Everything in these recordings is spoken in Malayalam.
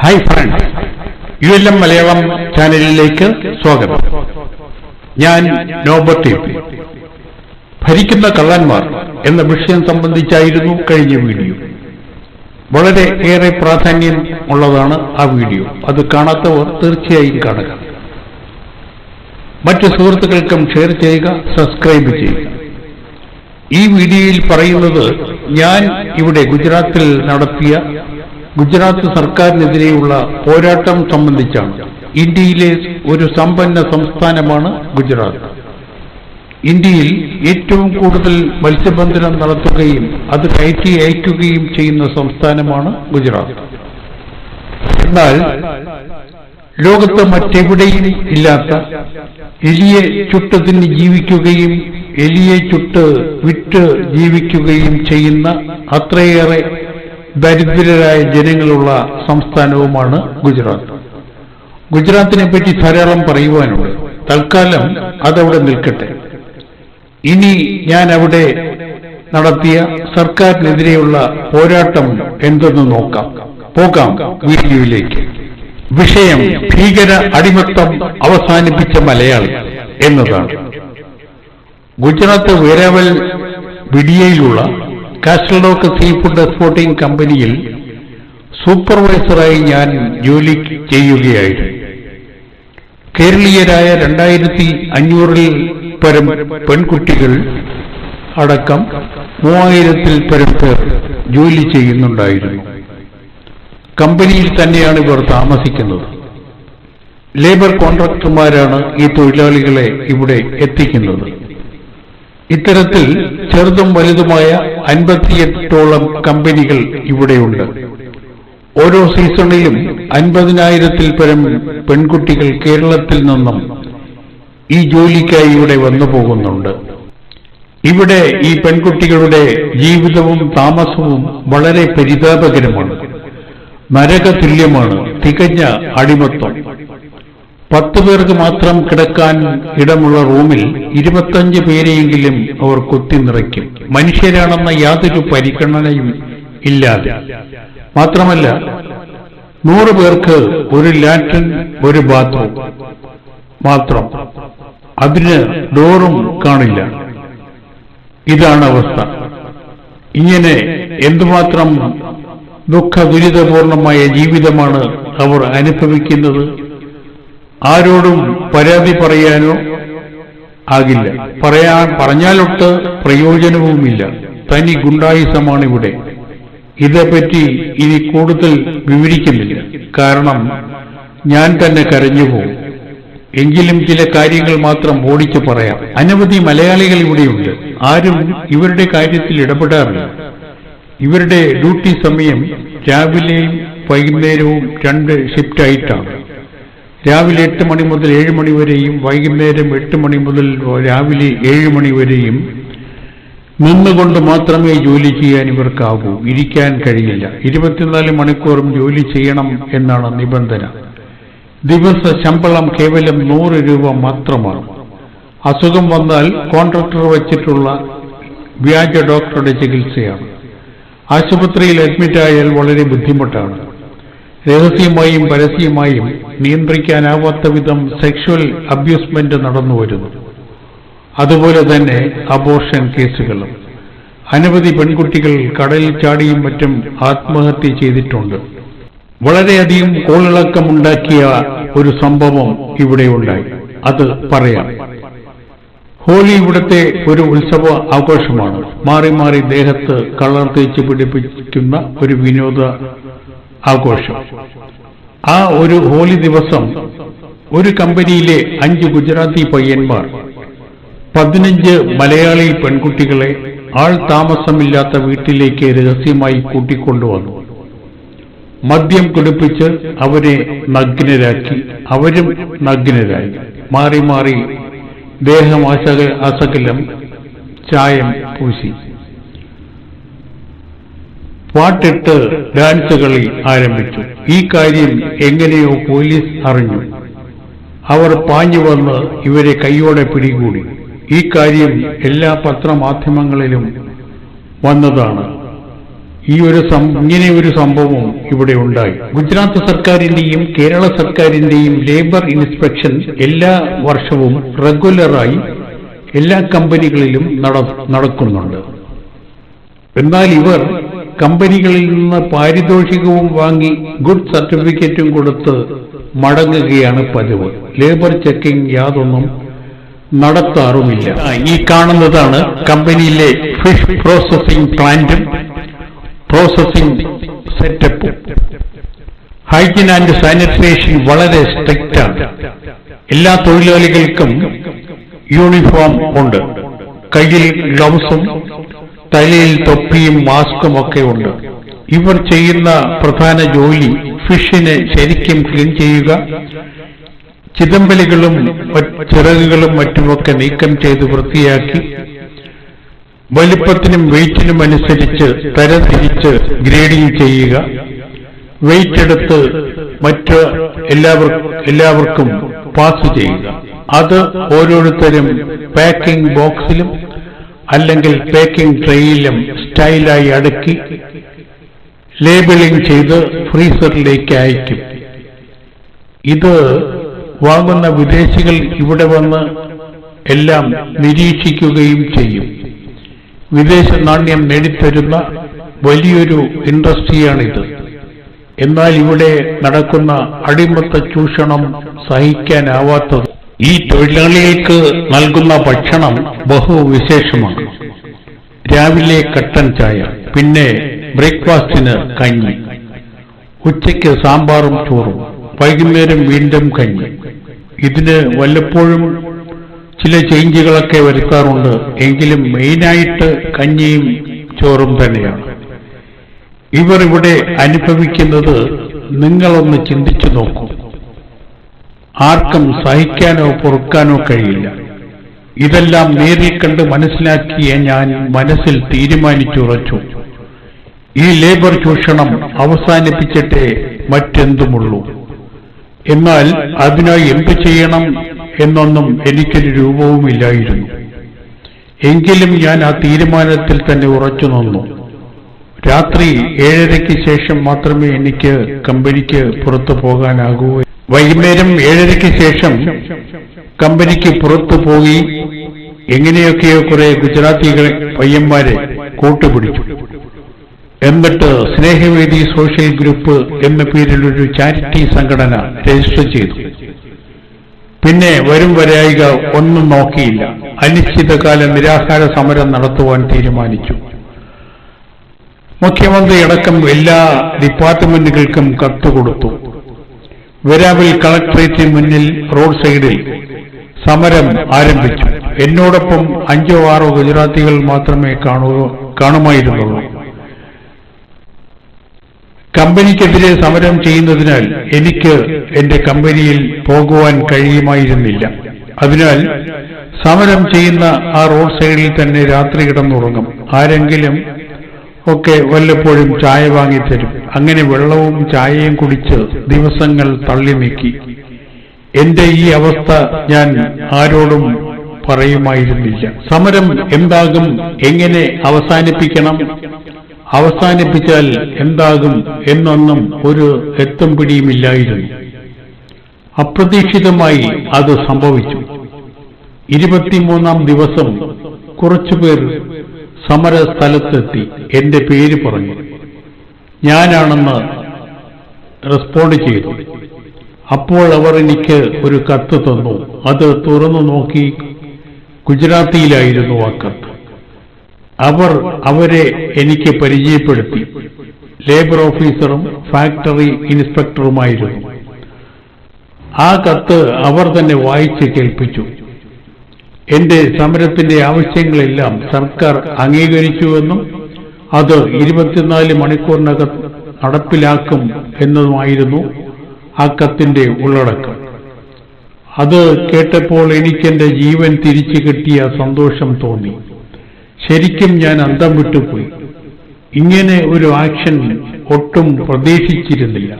Hi friends U L M Malayalam ചാനലിലേക്ക് സ്വാഗതം. ഞാൻ നോബർട്ടി ഭരിക്കുന്ന കള്ളന്മാർ എന്ന വിഷയം സംബന്ധിച്ചായിരുന്നു കഴിഞ്ഞ വീഡിയോ. വളരെ ഏറെ പ്രാധാന്യം ഉള്ളതാണ് ആ വീഡിയോ. അത് കാണാത്തവർ തീർച്ചയായും കാണുക. മറ്റു സുഹൃത്തുക്കൾക്കും ഷെയർ ചെയ്യുക സബ്സ്ക്രൈബ് ചെയ്യുക. ഈ വീഡിയോയിൽ പറയുന്നത് ഞാൻ ഇവിടെ ഗുജറാത്തിൽ നടത്തിയ ഗുജറാത്ത് സർക്കാരിനെതിരെയുള്ള പോരാട്ടം സംബന്ധിച്ചാണ്. ഇന്ത്യയിലെ ഒരു സമ്പന്ന സംസ്ഥാനമാണ് ഗുജറാത്ത്. ഇന്ത്യയിൽ ഏറ്റവും കൂടുതൽ മത്സ്യബന്ധനം നടത്തുകയും അത് കയറ്റി അയക്കുകയും ചെയ്യുന്ന സംസ്ഥാനമാണ് ഗുജറാത്ത്. എന്നാൽ ലോകത്ത് മറ്റെവിടെയും ഇല്ലാത്ത എലിയെ ചുട്ടതിന് ജീവിക്കുകയും എലിയെ ചുട്ട് വിറ്റ് ജീവിക്കുകയും ചെയ്യുന്ന അത്രയേറെ ദരിദ്രരായ ജനങ്ങളുള്ള സംസ്ഥാനവുമാണ് ഗുജറാത്ത്. ഗുജറാത്തിനെ പറ്റി ധാരാളം പറയുവാനുണ്ട്. തൽക്കാലം അതവിടെ നിൽക്കട്ടെ. ഇനി ഞാൻ അവിടെ നടത്തിയ സർക്കാരിനെതിരെയുള്ള പോരാട്ടം എന്തെന്ന് നോക്കാം. പോകാം വീഡിയോയിലേക്ക്. വിഷയം ഭീകര അടിമത്തം അവസാനിപ്പിച്ച മലയാളി എന്നതാണ്. ഗുജറാത്ത് വേരാവൽ വിഡിയയിലുള്ള കാസ്റ്റൽഡോക്ക് സീ ഫുഡ് എക്സ്പോർട്ടിംഗ് കമ്പനിയിൽ സൂപ്പർവൈസറായി ഞാൻ ജോലി ചെയ്യുകയായിരുന്നു. കേരളീയരായ രണ്ടായിരത്തി അഞ്ഞൂറിൽ പരം പെൺകുട്ടികൾ അടക്കം മൂവായിരത്തിൽ പരം പേർ ജോലി ചെയ്യുന്നുണ്ടായിരുന്നു. കമ്പനിയിൽ തന്നെയാണ് ഇവർ താമസിക്കുന്നത്. ലേബർ കോൺട്രാക്ടർമാരാണ് ഈ തൊഴിലാളികളെ ഇവിടെ എത്തിക്കുന്നത്. ഇത്തരത്തിൽ ചെറുതും വലുതുമായ അൻപത്തിയെട്ടോളം കമ്പനികൾ ഇവിടെയുണ്ട്. ഓരോ സീസണിലും അൻപതിനായിരത്തിൽ പരം പെൺകുട്ടികൾ കേരളത്തിൽ നിന്നും ഈ ജോലിക്കായി ഇവിടെ വന്നു പോകുന്നുണ്ട്. ഇവിടെ ഈ പെൺകുട്ടികളുടെ ജീവിതവും താമസവും വളരെ പരിതാപകരമാണ്. നരകതുല്യമാണ്. തികഞ്ഞ അടിമത്വം പത്ത് പേർക്ക് മാത്രം കിടക്കാൻ ഇടമുള്ള റൂമിൽ ഇരുപത്തഞ്ച് പേരെയെങ്കിലും അവർ കുത്തി നിറയ്ക്കും. മനുഷ്യരാണെന്ന യാതൊരു പരിഗണനയും ഇല്ലാതെ. മാത്രമല്ല നൂറ് പേർക്ക് ഒരു ലാട്രിൻ ഒരു ബാത്റൂം മാത്രം. അതിന് ഡോറും കാണില്ല. ഇതാണ് അവസ്ഥ. ഇങ്ങനെ എന്തുമാത്രം ദുഃഖ ദുരിതപൂർണമായ ജീവിതമാണ് അവർ അനുഭവിക്കുന്നത്? ആരോടും പരാതി പറയാനോ ആകില്ല. പറയാൻ പറഞ്ഞാലൊട്ട് പ്രയോജനവുമില്ല. തനി ഗുണ്ടായുസമാണ് ഇവിടെ ഇതേപ്പറ്റി ഇനി കൂടുതൽ വിവരിക്കുന്നില്ല. കാരണം ഞാൻ തന്നെ കരഞ്ഞുപോകും. എങ്കിലും ചില കാര്യങ്ങൾ മാത്രം ഓടിച്ചു പറയാം. അനവധി മലയാളികൾ ഇവിടെയുണ്ട്. ആരും ഇവരുടെ കാര്യത്തിൽ ഇടപെടാറില്ല. ഇവരുടെ ഡ്യൂട്ടി സമയം രാവിലെയും വൈകുന്നേരവും രണ്ട് ഷിഫ്റ്റായിട്ടാണ് രാവിലെ എട്ട് മണി മുതൽ ഏഴ് മണി വരെയും വൈകുന്നേരം എട്ട് മണി മുതൽ രാവിലെ ഏഴ് മണി വരെയും നിന്നുകൊണ്ട് മാത്രമേ ജോലി ചെയ്യാൻ ഇവർക്കാകൂ ഇരിക്കാൻ കഴിയില്ല. ഇരുപത്തിനാല് മണിക്കൂറും ജോലി ചെയ്യണം എന്നാണ് നിബന്ധന. ദിവസ ശമ്പളം കേവലം നൂറ് രൂപ മാത്രമാണ്. അസുഖം വന്നാൽ കോൺട്രാക്ടർ വച്ചിട്ടുള്ള വ്യാജ ഡോക്ടറുടെ ചികിത്സയാണ്. ആശുപത്രിയിൽ അഡ്മിറ്റായാൽ വളരെ ബുദ്ധിമുട്ടാണ്. രഹസ്യമായും പരസ്യമായും നിയന്ത്രിക്കാനാവാത്ത വിധം സെക്ഷൽ അബ്യൂസ്മെന്റ് നടന്നുവരുന്നു. അതുപോലെ തന്നെ അബോർഷൻ കേസുകളും. അനവധി പെൺകുട്ടികൾ കടലിൽ ചാടിയും മറ്റും ആത്മഹത്യ ചെയ്തിട്ടുണ്ട്. വളരെയധികം കോളിളക്കമുണ്ടാക്കിയ ഒരു സംഭവം ഇവിടെ ഉണ്ടായി. അത് പറയാം. ഹോളി ഇവിടുത്തെ ഒരു ഉത്സവ ആഘോഷമാണ്. മാറി മാറി ദേഹത്ത് കളർ തേച്ച് പിടിപ്പിക്കുന്ന ഒരു വിനോദ ആഘോഷം. ആ ഒരു ഹോളി ദിവസം ഒരു കമ്പനിയിലെ അഞ്ച് ഗുജറാത്തി പയ്യന്മാർ പതിനഞ്ച് മലയാളി പെൺകുട്ടികളെ ആൾ താമസമില്ലാത്ത വീട്ടിലേക്ക് രഹസ്യമായി കൂട്ടിക്കൊണ്ടുവന്നു. മദ്യം കുടിപ്പിച്ച് അവരെ നഗ്നരാക്കി അവരും നഗ്നരായി. മാറി മാറി ദേഹം അസകലം ചായം പൂശി. പാട്ടിട്ട് ഡാൻസ് കളി ആരംഭിച്ചു. ഈ കാര്യം എങ്ങനെയോ പോലീസ് അറിഞ്ഞു. അവർ പാഞ്ഞു വന്ന് ഇവരെ കൈയോടെ പിടികൂടി. ഈ കാര്യം എല്ലാ പത്രമാധ്യമങ്ങളിലും വന്നതാണ്. ഈ ഒരു ഇങ്ങനെ ഒരു സംഭവം ഇവിടെ ഉണ്ടായി. ഗുജറാത്ത് സർക്കാരിന്റെയും കേരള സർക്കാരിന്റെയും ലേബർ ഇൻസ്പെക്ഷൻ എല്ലാ വർഷവും റെഗുലറായി എല്ലാ കമ്പനികളിലും നട- നടക്കുന്നുണ്ട്. എന്നാൽ ഇവർ കമ്പനികളിൽ നിന്ന് പാരിതോഷികവും വാങ്ങി ഗുഡ് സർട്ടിഫിക്കറ്റും കൊടുത്ത് മടങ്ങുകയാണ് പതിവ്. ലേബർ ചെക്കിംഗ് യാതൊന്നും നടത്താറുമില്ല. ഈ കാണുന്നതാണ് കമ്പനിയിലെ ഫിഷ് പ്രോസസിംഗ് പ്ലാന്റും പ്രോസസിംഗ് സെറ്റപ്പും ഹൈജീൻ ആൻഡ് സാനിറ്റേഷൻ വളരെ സ്ട്രിക്റ്റ് ആണ്. എല്ലാ തൊഴിലാളികൾക്കും യൂണിഫോം ഉണ്ട്. കയ്യിൽ ഗ്ലൗസും തലയിൽ തൊപ്പിയും മാസ്കും ഒക്കെ ഉണ്ട്. ഇവർ ചെയ്യുന്ന പ്രധാന ജോലി ഫിഷിനെ ശരിക്കും ക്ലീൻ ചെയ്യുക ചിതമ്പലികളും ചിറകുകളും മറ്റുമൊക്കെ നീക്കം ചെയ്ത് വൃത്തിയാക്കി വലിപ്പത്തിനും വെയിറ്റിനും അനുസരിച്ച് തരംതിരിച്ച് ഗ്രേഡിംഗ് ചെയ്യുക വെയിറ്റ് എടുത്ത് മറ്റ് എല്ലാവർക്കും എല്ലാവർക്കും പാസ് ചെയ്യുക. അത് ഓരോരുത്തരും പാക്കിംഗ് ബോക്സിലും അല്ലെങ്കിൽ പാക്കിംഗ് ട്രേയിലും സ്റ്റൈലായി അടുക്കി ലേബിളിംഗ് ചെയ്ത് ഫ്രീസറിലേക്ക് അയക്കും. ഇത് വാങ്ങുന്ന വിദേശികൾ ഇവിടെ വന്ന് എല്ലാം നിരീക്ഷിക്കുകയും ചെയ്യും. വിദേശ നാണ്യം നേടിത്തരുന്ന വലിയൊരു ഇൻഡസ്ട്രിയാണിത്. എന്നാൽ ഇവിടെ നടക്കുന്ന അടിമത്ത ചൂഷണം സഹിക്കാനാവാത്തത് ഈ തൊഴിലാളികൾക്ക് നൽകുന്ന ഭക്ഷണം ബഹുവിശേഷമാണ്. രാവിലെ കട്ടൻ ചായ പിന്നെ ബ്രേക്ക്ഫാസ്റ്റിന് കഞ്ഞി. ഉച്ചയ്ക്ക് സാമ്പാറും ചോറും വൈകുന്നേരം വീണ്ടും കഞ്ഞി. ഇതിന് വല്ലപ്പോഴും ചില ചേഞ്ചുകളൊക്കെ വരുത്താറുണ്ട്. എങ്കിലും മെയിനായിട്ട് കഞ്ഞിയും ചോറും തന്നെയാണ്. ഇവർ ഇവിടെ അനുഭവിക്കുന്നത് നിങ്ങളൊന്ന് ചിന്തിച്ചു നോക്കൂ. ആർക്കും സഹിക്കാനോ പൊറുക്കാനോ കഴിയില്ല. ഇതെല്ലാം നേരിൽ കണ്ട് മനസ്സിലാക്കിയ ഞാൻ മനസ്സിൽ തീരുമാനിച്ചുറച്ചു. ഈ ലേബർ ചൂഷണം അവസാനിപ്പിച്ചിട്ടേ മറ്റെന്തുമുള്ളൂ. എന്നാൽ അതിനായി എന്തു ചെയ്യണം എന്നൊന്നും എനിക്കൊരു രൂപവുമില്ലായിരുന്നു. എങ്കിലും ഞാൻ ആ തീരുമാനത്തിൽ തന്നെ ഉറച്ചു നിന്നു. രാത്രി ഏഴരയ്ക്ക് ശേഷം മാത്രമേ എനിക്ക് കമ്പനിക്ക് പുറത്തു പോകാനാകൂ വൈകുന്നേരം ഏഴരയ്ക്ക് ശേഷം കമ്പനിക്ക് പുറത്തു പോയി എങ്ങനെയൊക്കെയോ കുറെ ഗുജറാത്തികൾ പയ്യന്മാരെ കൂട്ടുപിടിച്ചു. എന്നിട്ട് സ്നേഹവേദി സോഷ്യൽ ഗ്രൂപ്പ് എന്ന പേരിൽ ഒരു ചാരിറ്റി സംഘടന രജിസ്റ്റർ ചെയ്തു. പിന്നെ വരും വരായിക ഒന്നും നോക്കിയില്ല. അനിശ്ചിതകാല നിരാഹാര സമരം നടത്തുവാൻ തീരുമാനിച്ചു. മുഖ്യമന്ത്രി അടക്കം എല്ലാ ഡിപ്പാർട്ട്മെന്റുകൾക്കും കത്ത് കൊടുത്തു. വെരാവിൽ കളക്ടറേറ്റിന് മുന്നിൽ റോഡ് സൈഡിൽ സമരം ആരംഭിച്ചു. എന്നോടൊപ്പം അഞ്ചോ ആറോ ഗുജറാത്തികൾ മാത്രമേ കാണുമായിരുന്നുള്ളൂ. കമ്പനിക്കെതിരെ സമരം ചെയ്യുന്നതിനാൽ എനിക്ക് എന്റെ കമ്പനിയിൽ പോകുവാൻ കഴിയുമായിരുന്നില്ല. അതിനാൽ സമരം ചെയ്യുന്ന ആ റോഡ് സൈഡിൽ തന്നെ രാത്രി കിടന്നുറങ്ങും. ആരെങ്കിലും ഒക്കെ വല്ലപ്പോഴും ചായ വാങ്ങിത്തരും അങ്ങനെ വെള്ളവും ചായയും കുടിച്ച് ദിവസങ്ങൾ തള്ളി നീക്കി. എന്റെ ഈ അവസ്ഥ ഞാൻ ആരോടും പറയുമായിരുന്നില്ല. സമരം എന്താകും? എങ്ങനെ അവസാനിപ്പിക്കണം? അവസാനിപ്പിച്ചാൽ എന്താകും എന്നൊന്നും ഒരു എത്തും പിടിയുമില്ലായിരുന്നു. അപ്രതീക്ഷിതമായി അത് സംഭവിച്ചു. ഇരുപത്തിമൂന്നാം ദിവസം കുറച്ചുപേർ സമരസ്ഥലത്തെത്തി എന്റെ പേര് പറഞ്ഞു. ഞാനാണെന്ന് റെസ്പോണ്ട് ചെയ്തു. അപ്പോൾ അവർ എനിക്ക് ഒരു കത്ത് തന്നു. അത് തുറന്നു നോക്കി ഗുജറാത്തിയിലായിരുന്നു ആ കത്ത്. അവർ അവരെ എനിക്ക് പരിചയപ്പെടുത്തി. ലേബർ ഓഫീസറും ഫാക്ടറി ഇൻസ്പെക്ടറുമായിരുന്നു ആ കത്ത് അവർ തന്നെ വായിച്ച് കേൾപ്പിച്ചു. എന്റെ സമരത്തിന്റെ ആവശ്യങ്ങളെല്ലാം സർക്കാർ അംഗീകരിച്ചുവെന്നും അത് ഇരുപത്തിനാല് മണിക്കൂറിനകം നടപ്പിലാക്കും എന്നതുമായിരുന്നു ആ കത്തിന്റെ ഉള്ളടക്കം. അത് കേട്ടപ്പോൾ എനിക്കെന്റെ ജീവൻ തിരിച്ചു കിട്ടിയ സന്തോഷം തോന്നി. ശരിക്കും ഞാൻ അന്തം വിട്ടുപോയി. ഇങ്ങനെ ഒരു ആക്ഷൻ ഒട്ടും പ്രതീക്ഷിച്ചിരുന്നില്ല.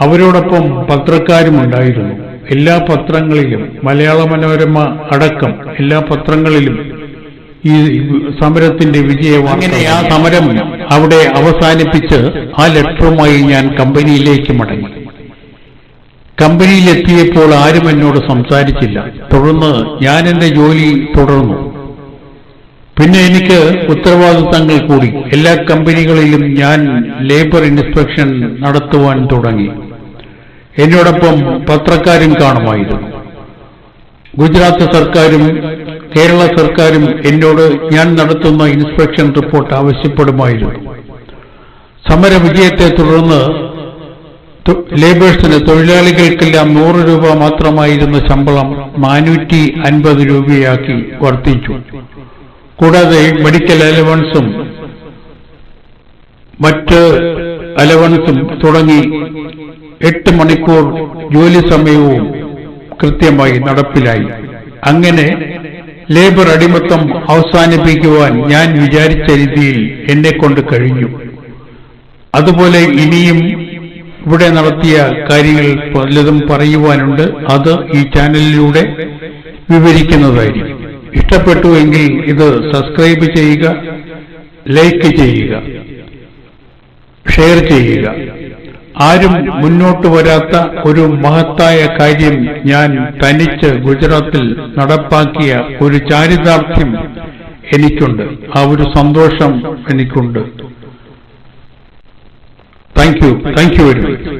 അവരോടൊപ്പം പത്രക്കാരുമുണ്ടായിരുന്നു. എല്ലാ പത്രങ്ങളിലും മലയാള മനോരമ അടക്കം എല്ലാ പത്രങ്ങളിലും ഈ സമരത്തിന്റെ വിജയം അങ്ങനെ ആ സമരം അവിടെ അവസാനിപ്പിച്ച് ആ ലെറ്ററുമായി ഞാൻ കമ്പനിയിലേക്ക് മടങ്ങി. കമ്പനിയിലെത്തിയപ്പോൾ ആരും എന്നോട് സംസാരിച്ചില്ല. തുടർന്ന് ഞാൻ എന്റെ ജോലി തുടർന്നു. പിന്നെ എനിക്ക് ഉത്തരവാദിത്തങ്ങൾ കൂടി. എല്ലാ കമ്പനികളിലും ഞാൻ ലേബർ ഇൻസ്പെക്ഷൻ നടത്തുവാൻ തുടങ്ങി. എന്നോടൊപ്പം പത്രക്കാരും കാണുമായിരുന്നു. ഗുജറാത്ത് സർക്കാരും കേരള സർക്കാരും എന്നോട് ഞാൻ നടത്തുന്ന ഇൻസ്പെക്ഷൻ റിപ്പോർട്ട് ആവശ്യപ്പെടുമായിരുന്നു. സമരവിജയത്തെ തുടർന്ന് ലേബേഴ്സിന് തൊഴിലാളികൾക്കെല്ലാം നൂറ് രൂപ മാത്രമായിരുന്ന ശമ്പളം നാനൂറ്റി അൻപത് രൂപയാക്കി വർദ്ധിച്ചു. കൂടാതെ മെഡിക്കൽ അലവൻസും മറ്റ് അലവൻസും തുടങ്ങി എട്ട് മണിക്കൂർ ജോലി സമയവും കൃത്യമായി നടപ്പിലായി. അങ്ങനെ ലേബർ അടിമത്തം അവസാനിപ്പിക്കുവാൻ ഞാൻ വിചാരിച്ച രീതിയിൽ എന്നെ കൊണ്ട് കഴിഞ്ഞു. അതുപോലെ ഇനിയും ഇവിടെ നടത്തിയ കാര്യങ്ങൾ പലതും പറയുവാനുണ്ട്. അത് ഈ ചാനലിലൂടെ വിവരിക്കുന്നതായിരിക്കും. ഇഷ്ടപ്പെട്ടുവെങ്കിൽ ഇത് സബ്സ്ക്രൈബ് ചെയ്യുക ലൈക്ക് ചെയ്യുക ഷെയർ ചെയ്യുക. ആരും മുന്നോട്ട് വരാത്ത ഒരു മഹത്തായ കാര്യം ഞാൻ തനിച്ച് ഗുജറാത്തിൽ നടപ്പാക്കിയ ഒരു ചാരിതാർത്ഥ്യം എനിക്കുണ്ട്. ആ ഒരു സന്തോഷം എനിക്കുണ്ട്. Thank you thank you very much